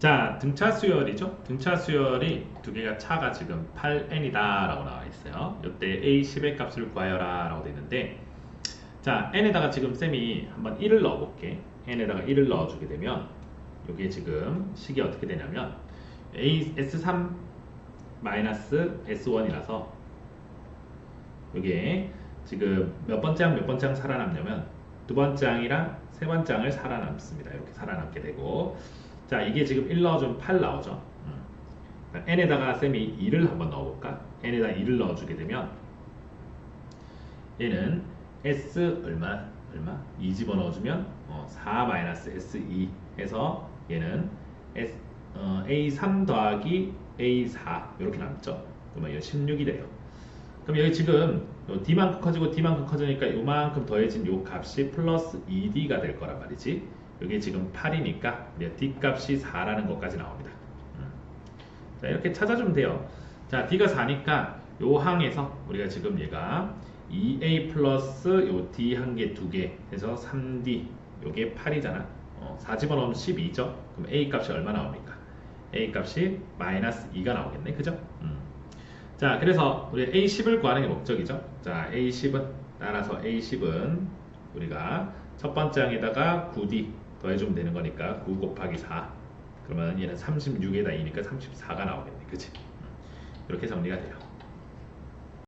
자, 등차 수열이죠. 등차 수열이 두 개가 차가 지금 8n이다 라고 나와 있어요. 이때 a10의 값을 구하여라 라고 되어 있는데 자, n에다가 지금 쌤이 한번 1을 넣어 볼게. n에다가 1을 넣어 주게 되면 이게 지금 식이 어떻게 되냐면 a s3 마이너스 s1이라서 이게 지금 몇 번째 항 몇 번째 항 살아남냐면 두 번째 항이랑 세 번째 항을 살아남습니다. 이렇게 살아남게 되고 자 이게 지금 1 넣어주면 8 나오죠. 음. n에다가 쌤이 2를 한번 넣어볼까? n에다 2를 넣어주게 되면 얘는 s 얼마? 얼마? 2 집어넣어주면 어, 4 마이너스 s2 해서 얘는 S, 어, a3 더하기 a4 이렇게 남죠. 그러면 이거 16이 돼요. 그럼 여기 지금 요 d만큼 커지고 d만큼 커지니까 요만큼 더해진 요 값이 플러스 2d가 될 거란 말이지. 여기 지금 8이니까 우리가 d 값이 4라는 것까지 나옵니다. 음. 자 이렇게 찾아주면 돼요. 자 d가 4니까 요 항에서 우리가 지금 얘가 2a 플러스 요 d 한 개 두 개 해서 3d 요게 8이잖아. 어, 4 집어넣으면 12죠. 그럼 a 값이 얼마 나옵니까? a 값이 마이너스 2가 나오겠네. 그죠? 음. 자, 그래서 우리 A10을 구하는 게 목적이죠. 자, A10은 따라서 A10은 우리가 첫 번째 항에다가 9D 더해주면 되는 거니까 9 곱하기 4 그러면 얘는 36에다 2니까 34가 나오겠네. 그치? 음. 이렇게 정리가 돼요.